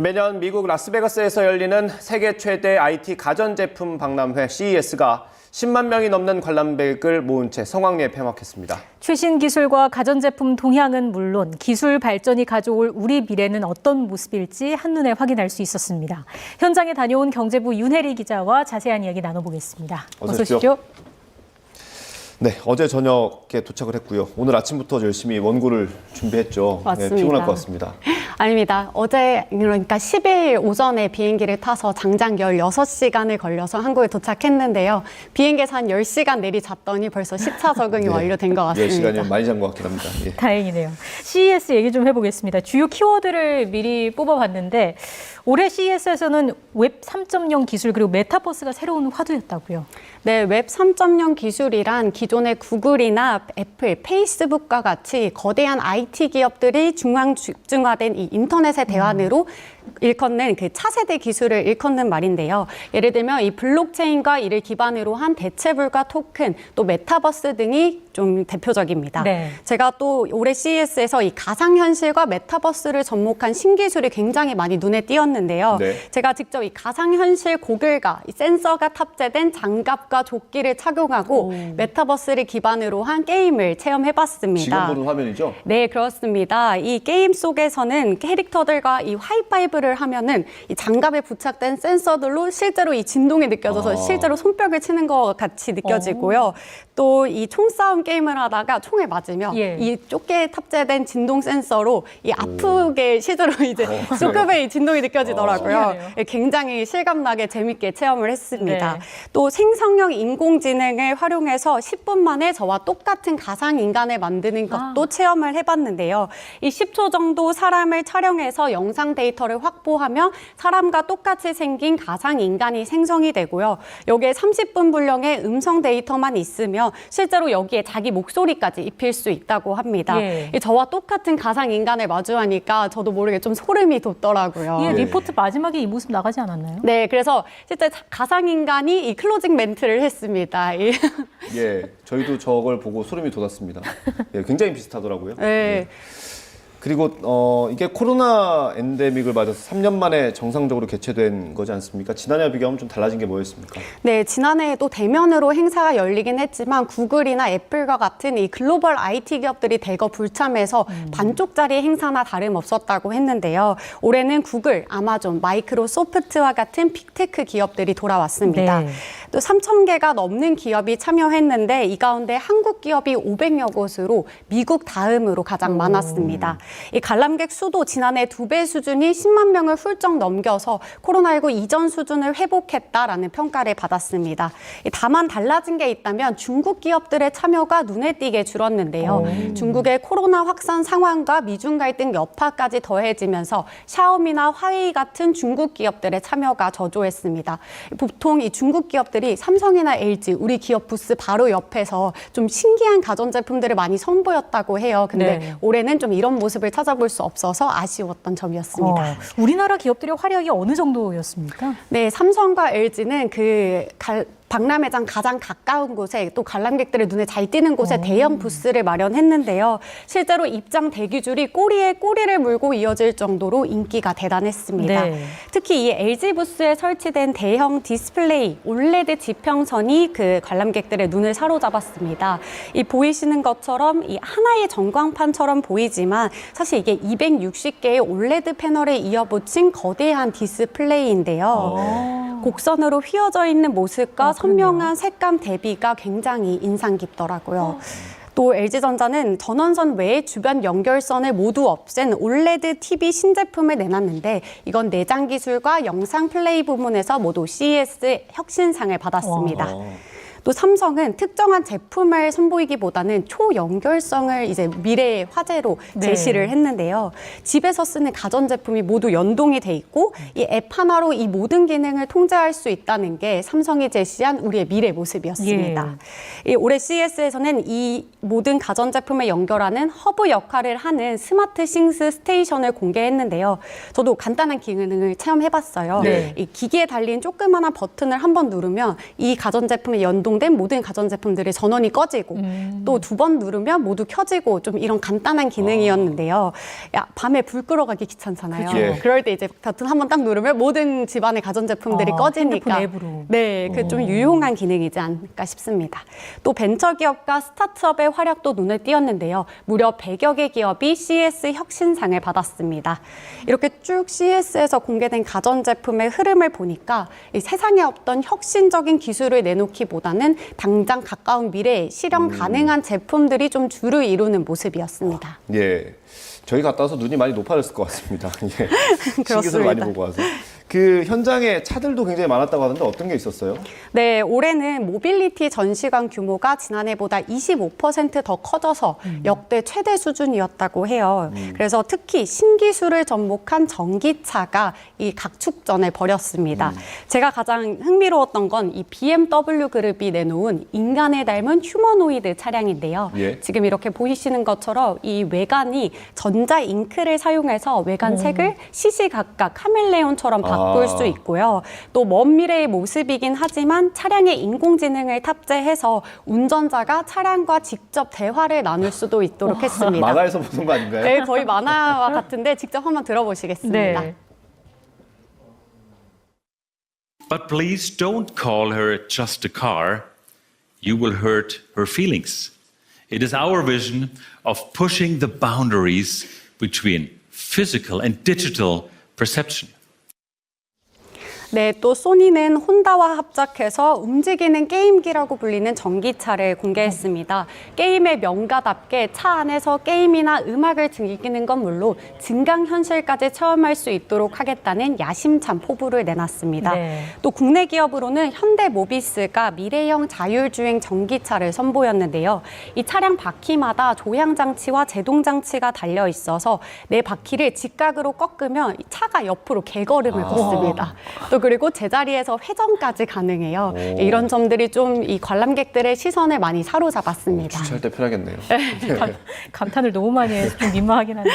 매년 미국 라스베가스에서 열리는 세계 최대 IT 가전제품 박람회 CES가 10만 명이 넘는 관람객을 모은 채 성황리에 폐막했습니다. 최신 기술과 가전제품 동향은 물론 기술 발전이 가져올 우리 미래는 어떤 모습일지 한눈에 확인할 수 있었습니다. 현장에 다녀온 경제부 윤혜리 기자와 자세한 이야기 나눠보겠습니다. 어서 오십시오. 네, 어제 저녁에 도착을 했고요. 오늘 아침부터 열심히 원고를 준비했죠. 네, 맞습니다. 피곤할 것 같습니다. 아닙니다. 어제 그러니까 10일 오전에 비행기를 타서 장장 16시간을 걸려서 한국에 도착했는데요. 비행기에서 한 10시간 내리 잤더니 벌써 10차 적응이 완료된 것 같습니다. 10시간이면 많이 잔 것 같긴 합니다. 예. 다행이네요. CES 얘기 좀 해보겠습니다. 주요 키워드를 미리 뽑아봤는데 올해 CES에서는 웹 3.0 기술 그리고 메타버스가 새로운 화두였다고요. 네, 웹 3.0 기술이란 기존의 구글이나 애플, 페이스북과 같이 거대한 IT 기업들이 중앙 집중화된 이 인터넷의 대환으로 일컫는 그 차세대 기술을 일컫는 말인데요. 예를 들면 이 블록체인과 이를 기반으로 한 대체불가 토큰, 또 메타버스 등이 좀 대표적입니다. 네. 제가 또 올해 CES에서 이 가상현실과 메타버스를 접목한 신기술이 굉장히 많이 눈에 띄었는데요. 네. 제가 직접 이 가상현실 고글과 이 센서가 탑재된 장갑과 조끼를 착용하고 메타버스를 기반으로 한 게임을 체험해봤습니다. 지금 보는 화면이죠? 네, 그렇습니다. 이 게임 속에서는 캐릭터들과 이 하이파이브를 하면은 이 장갑에 부착된 센서들로 실제로 이 진동이 느껴져서 아. 실제로 손뼉을 치는 것 같이 느껴지고요. 또 이 총싸움 게임을 하다가 총에 맞으면 예. 이 조끼에 탑재된 진동 센서로 이 아프게 실제로 이제 조금의 이 진동이 느껴지더라고요. 어. 신기하네요. 예, 굉장히 실감나게 재밌게 체험을 했습니다. 네. 또 생성형 인공지능을 활용해서 10분 만에 저와 똑같은 가상 인간을 만드는 것도 아. 체험을 해봤는데요. 이 10초 정도 사람을 촬영해서 영상 데이터를 확보하면 사람과 똑같이 생긴 가상 인간이 생성이 되고요. 여기에 30분 분량의 음성 데이터만 있으면 실제로 여기에 자기 목소리까지 입힐 수 있다고 합니다. 예. 이 저와 똑같은 가상 인간을 마주하니까 저도 모르게 좀 소름이 돋더라고요. 이 예. 리포트 마지막에 이 모습 나가지 않았나요? 네, 그래서 실제 가상 인간이 이 클로징 멘트를 했습니다. 이- 예, 저희도 저걸 보고 소름이 돋았습니다. 예, 굉장히 비슷하더라고요. 네. 예. 그리고 어, 이게 코로나 엔데믹을 맞아서 3년 만에 정상적으로 개최된 거지 않습니까? 지난해와 비교하면 좀 달라진 게 뭐였습니까? 네, 지난해에도 대면으로 행사가 열리긴 했지만 구글이나 애플과 같은 이 글로벌 IT 기업들이 대거 불참해서 반쪽짜리 행사나 다름없었다고 했는데요. 올해는 구글, 아마존, 마이크로소프트와 같은 빅테크 기업들이 돌아왔습니다. 네. 또 3천 개가 넘는 기업이 참여했는데 이 가운데 한국 기업이 500여 곳으로 미국 다음으로 가장 많았습니다. 이 관람객 수도 지난해 두 배 수준이 10만 명을 훌쩍 넘겨서 코로나19 이전 수준을 회복했다라는 평가를 받았습니다. 이 다만 달라진 게 있다면 중국 기업들의 참여가 눈에 띄게 줄었는데요. 중국의 코로나 확산 상황과 미중 갈등 여파까지 더해지면서 샤오미나 화웨이 같은 중국 기업들의 참여가 저조했습니다. 보통 이 중국 기업들이 삼성이나 LG 우리 기업 부스 바로 옆에서 좀 신기한 가전제품들을 많이 선보였다고 해요. 근데 네. 올해는 좀 이런 모습 을 찾아볼 수 없어서 아쉬웠던 점이었습니다. 어, 우리나라 기업들의 활약이 어느 정도였습니까? 네, 삼성과 LG는 그 갈- 박람회장 가장 가까운 곳에 또 관람객들의 눈에 잘 띄는 곳에 대형 부스를 마련했는데요. 실제로 입장 대기 줄이 꼬리에 꼬리를 물고 이어질 정도로 인기가 대단했습니다. 네. 특히 이 LG 부스에 설치된 대형 디스플레이 올레드 지평선이 그 관람객들의 눈을 사로잡았습니다. 이 보이시는 것처럼 이 하나의 전광판처럼 보이지만 사실 이게 260개의 올레드 패널에 이어붙인 거대한 디스플레이인데요. 곡선으로 휘어져 있는 모습과 아. 선명한 색감 대비가 굉장히 인상 깊더라고요. 또 LG전자는 전원선 외에 주변 연결선을 모두 없앤 올레드 TV 신제품을 내놨는데 이건 내장 기술과 영상 플레이 부문에서 모두 CES 혁신상을 받았습니다. 어. 또 삼성은 특정한 제품을 선보이기보다는 초연결성을 이제 미래의 화제로 네. 제시를 했는데요. 집에서 쓰는 가전 제품이 모두 연동이 돼 있고 이 앱 하나로 이 모든 기능을 통제할 수 있다는 게 삼성이 제시한 우리의 미래 모습이었습니다. 이 올해 CES에서는 이 모든 가전 제품을 연결하는 허브 역할을 하는 스마트 싱스 스테이션을 공개했는데요. 저도 간단한 기능을 체험해봤어요. 네. 이 기기에 달린 조그마한 버튼을 한번 누르면 이 가전 제품의 연동 연동된 모든 가전제품들의 전원이 꺼지고 또두 번 누르면 모두 켜지고 좀 이런 간단한 기능이었는데요. 야, 밤에 불 끄러가기 귀찮잖아요. 그죠. 예. 그럴 때 이제 버튼 한 번 딱 누르면 모든 집안의 가전제품들이 아, 꺼지니까 핸드폰 앱으로. 네, 그 좀 유용한 기능이지 않을까 싶습니다. 또 벤처 기업과 스타트업의 활약도 눈에 띄었는데요. 무려 100여 개 기업이 CES 혁신상을 받았습니다. 이렇게 쭉 CES에서 공개된 가전제품의 흐름을 보니까 이 세상에 없던 혁신적인 기술을 내놓기보다는 당장 가까운 미래에 실현 가능한 제품들이 좀 주를 이루는 모습이었습니다. 예. 저희 갔다 와서 눈이 많이 높아졌을 것 같습니다. 예. 신기술 그렇습니다. 많이 보고 와서. 그 현장에 차들도 굉장히 많았다고 하는데 어떤 게 있었어요? 네, 올해는 모빌리티 전시관 규모가 지난해보다 25%더 커져서 역대 최대 수준이었다고 해요. 그래서 특히 신기술을 접목한 전기차가 이 각축전을 벌였습니다. 제가 가장 흥미로웠던 건 이 BMW 그룹이 내놓은 인간을 닮은 휴머노이드 차량인데요. 예. 지금 이렇게 보이시는 것처럼 이 외관이 전자 잉크를 사용해서 외관 색을 시시각각 카멜레온처럼 바꿀 아. 수 있고요. 또 먼 미래의 모습이긴 하지만 차량에 인공지능을 탑재해서 운전자가 차량과 직접 대화를 나눌 수도 있도록 했습니다. 만화에서 보는 거 아닌가요? 네, 거의 만화와 같은데 직접 한번 들어보시겠습니다. 네. But please don't call her just a car. You will hurt her feelings. It is our vision of pushing the boundaries between physical and digital perception. 네, 또 소니는 혼다와 합작해서 움직이는 게임기라고 불리는 전기차를 공개했습니다. 게임의 명가답게 차 안에서 게임이나 음악을 즐기는 건 물론 증강현실까지 체험할 수 있도록 하겠다는 야심찬 포부를 내놨습니다. 네. 또 국내 기업으로는 현대모비스가 미래형 자율주행 전기차를 선보였는데요. 이 차량 바퀴마다 조향장치와 제동장치가 달려 있어서 내 바퀴를 직각으로 꺾으면 이 차가 옆으로 개걸음을 걷습니다. 또 그리고 제자리에서 회전까지 가능해요. 오. 이런 점들이 좀 이 관람객들의 시선을 많이 사로잡았습니다. 주차할 때 편하겠네요. 감- 감탄을 너무 많이 해서 좀 민망하긴 한데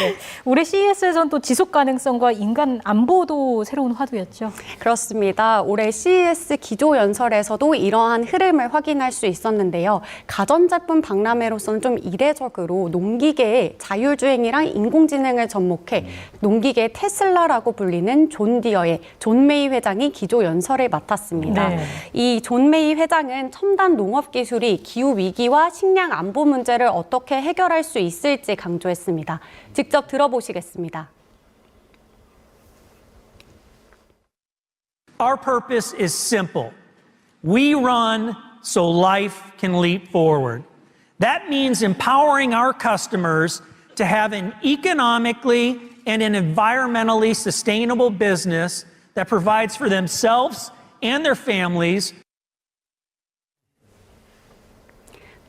올해 CES에서는 또 지속 가능성과 인간 안보도 새로운 화두였죠. 그렇습니다. 올해 CES 기조 연설에서도 이러한 흐름을 확인할 수 있었는데요. 가전제품 박람회로서는 좀 이례적으로 농기계에 자율주행이랑 인공지능을 접목해 농기계 테슬라라고 불리는 존 디어의 존 메이 회장이 기조 연설을 맡았습니다. 네. 이존 메이 회장은 첨단 농업 기술이 기후 위기와 식량 안보 문제를 어떻게 해결할 수 있을지 강조했습니다. 직접 들어보시겠습니다. Our purpose is simple. We run so life can leap forward. That means empowering our customers to have an economically and an environmentally sustainable business that provides for themselves and their families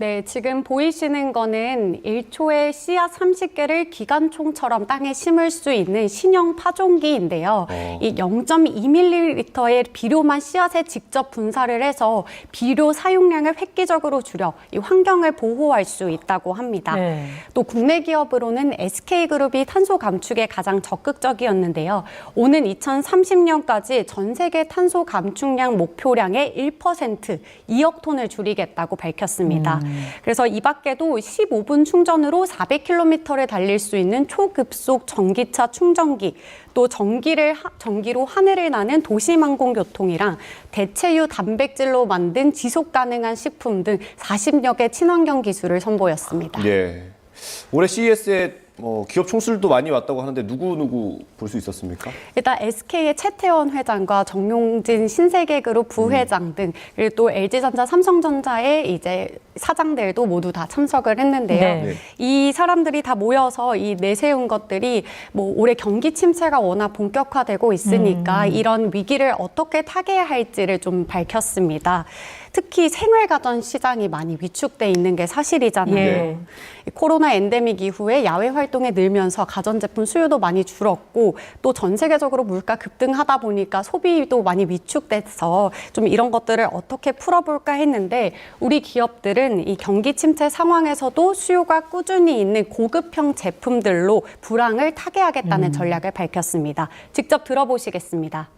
네, 지금 보이시는 거는 1초에 씨앗 30개를 기관총처럼 땅에 심을 수 있는 신형 파종기인데요. 어. 이 0.2ml의 비료만 씨앗에 직접 분사를 해서 비료 사용량을 획기적으로 줄여 이 환경을 보호할 수 있다고 합니다. 네. 또 국내 기업으로는 SK그룹이 탄소 감축에 가장 적극적이었는데요. 오는 2030년까지 전 세계 탄소 감축량 목표량의 1% 2억 톤을 줄이겠다고 밝혔습니다. 그래서 이 밖에도 15분 충전으로 400km를 달릴 수 있는 초급속 전기차 충전기, 또 전기를 하- 전기로 하늘을 나는 도시망공 교통이랑 대체유 단백질로 만든 지속 가능한 식품 등 40여 개 친환경 기술을 선보였습니다. 예. 올해 CES에 뭐 기업 총수들도 많이 왔다고 하는데 누구 누구 볼 수 있었습니까? 일단 SK의 최태원 회장과 정용진 신세계그룹 부회장 등 그리고 또 LG전자, 삼성전자의 이제 사장들도 모두 다 참석을 했는데요. 네. 네. 이 사람들이 다 모여서 이 내세운 것들이 뭐 올해 경기 침체가 워낙 본격화되고 있으니까 이런 위기를 어떻게 타개해야 할지를 좀 밝혔습니다. 특히 생활가전 시장이 많이 위축돼 있는 게 사실이잖아요. 예. 이 코로나 엔데믹 이후에 야외 활동이 늘면서 가전제품 수요도 많이 줄었고 또 전 세계적으로 물가 급등하다 보니까 소비도 많이 위축돼서 좀 이런 것들을 어떻게 풀어볼까 했는데 우리 기업들은 이 경기 침체 상황에서도 수요가 꾸준히 있는 고급형 제품들로 불황을 타개하겠다는 전략을 밝혔습니다. 직접 들어보시겠습니다.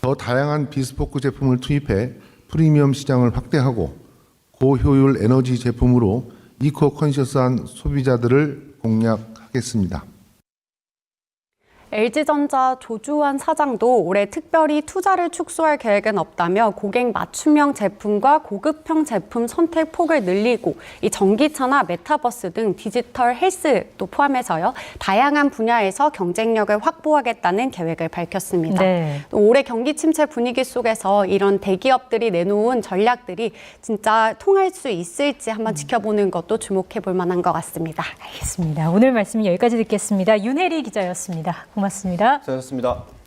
더 다양한 비스포크 제품을 투입해 프리미엄 시장을 확대하고 고효율 에너지 제품으로 이코 컨셔스한 소비자들을 공략하겠습니다. LG전자 조주환 사장도 올해 특별히 투자를 축소할 계획은 없다며 고객 맞춤형 제품과 고급형 제품 선택 폭을 늘리고 이 전기차나 메타버스 등 디지털 헬스도 포함해서요 다양한 분야에서 경쟁력을 확보하겠다는 계획을 밝혔습니다. 네. 또 올해 경기 침체 분위기 속에서 이런 대기업들이 내놓은 전략들이 진짜 통할 수 있을지 한번 지켜보는 것도 주목해 볼 만한 것 같습니다. 알겠습니다. 오늘 말씀 여기까지 듣겠습니다. 윤혜리 기자였습니다. 고맙습니다. 수고하셨습니다.